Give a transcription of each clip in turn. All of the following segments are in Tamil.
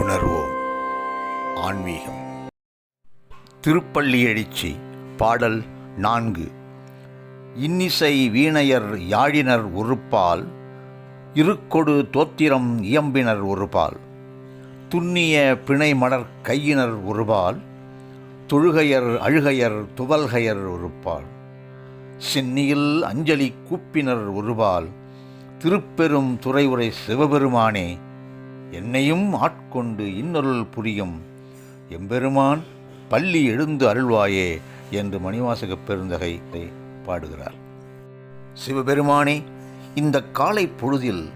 உணர்வோம். ஆன்மீகம். திருப்பள்ளி எழுச்சி பாடல் நான்கு. இன்னிசை வீணையர் யாழினர் ஒருப்பால் இருக்கொடு தோத்திரம் இயம்பினர் ஒருபால். துன்னிய பிணைமலர் கையினர் ஒருபால் தொழுகையர் அழுகையர் துவல்கையர் ஒருப்பால் சென்னியில் அஞ்சலி கூப்பினர் ஒருபால் திருப்பெரும் துறையுரை சிவபெருமானே என்னையும் ஆட்கொண்டு இன்னொருள் புரியும். எம்பெருமான் பள்ளி எழுந்து அருள்வாயே என்று மணிவாசகப் பெருந்தகை பாடுகிறார். சிவபெருமானே இந்த காலை பொழுதில்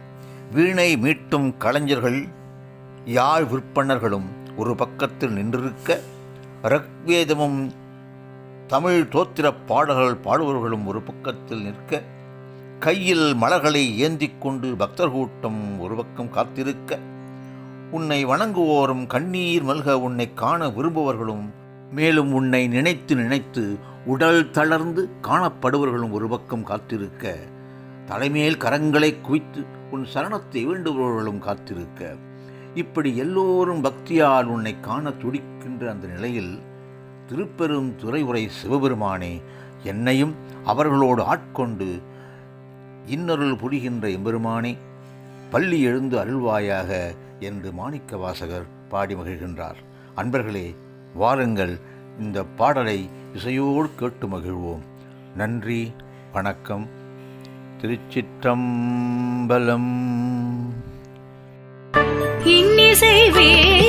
வீணை மீட்டும் கலைஞர்கள் யாழ் விற்பனர்களும் ஒரு பக்கத்தில் நின்றிருக்க ரக்வேதமும் தமிழ் தோத்திர பாடல்கள் பாடுபவர்களும் ஒரு பக்கத்தில் நிற்க கையில் மலர்களை ஏந்தி கொண்டு பக்தர் கூட்டம் ஒரு பக்கம் காத்திருக்க உன்னை வணங்குவோரும் கண்ணீர் மல்க உன்னை காண விரும்புவர்களும் மேலும் உன்னை நினைத்து நினைத்து உடல் தளர்ந்து காணப்படுபவர்களும் ஒரு பக்கம் காத்திருக்க தலைமேல் கரங்களை குவித்து உன் சரணத்தை வேண்டுபவர்களும் காத்திருக்க. இப்படி எல்லோரும் பக்தியால் உன்னை காண துடிக்கின்ற அந்த நிலையில் திருப்பெரும் துறையுரை சிவபெருமானே என்னையும் அவர்களோடு ஆட்கொண்டு இன்னொருள் புரிகின்ற எம்பெருமானே பள்ளி எழுந்து அருள்வாயாக என்று மாணிக்க வாசகர் பாடி மகிழ்கின்றார். அன்பர்களே வாருங்கள் இந்த பாடலை இசையோடு கேட்டு மகிழ்வோம். நன்றி வணக்கம். திருச்சிற்றம்பலம். இன்னிசை வே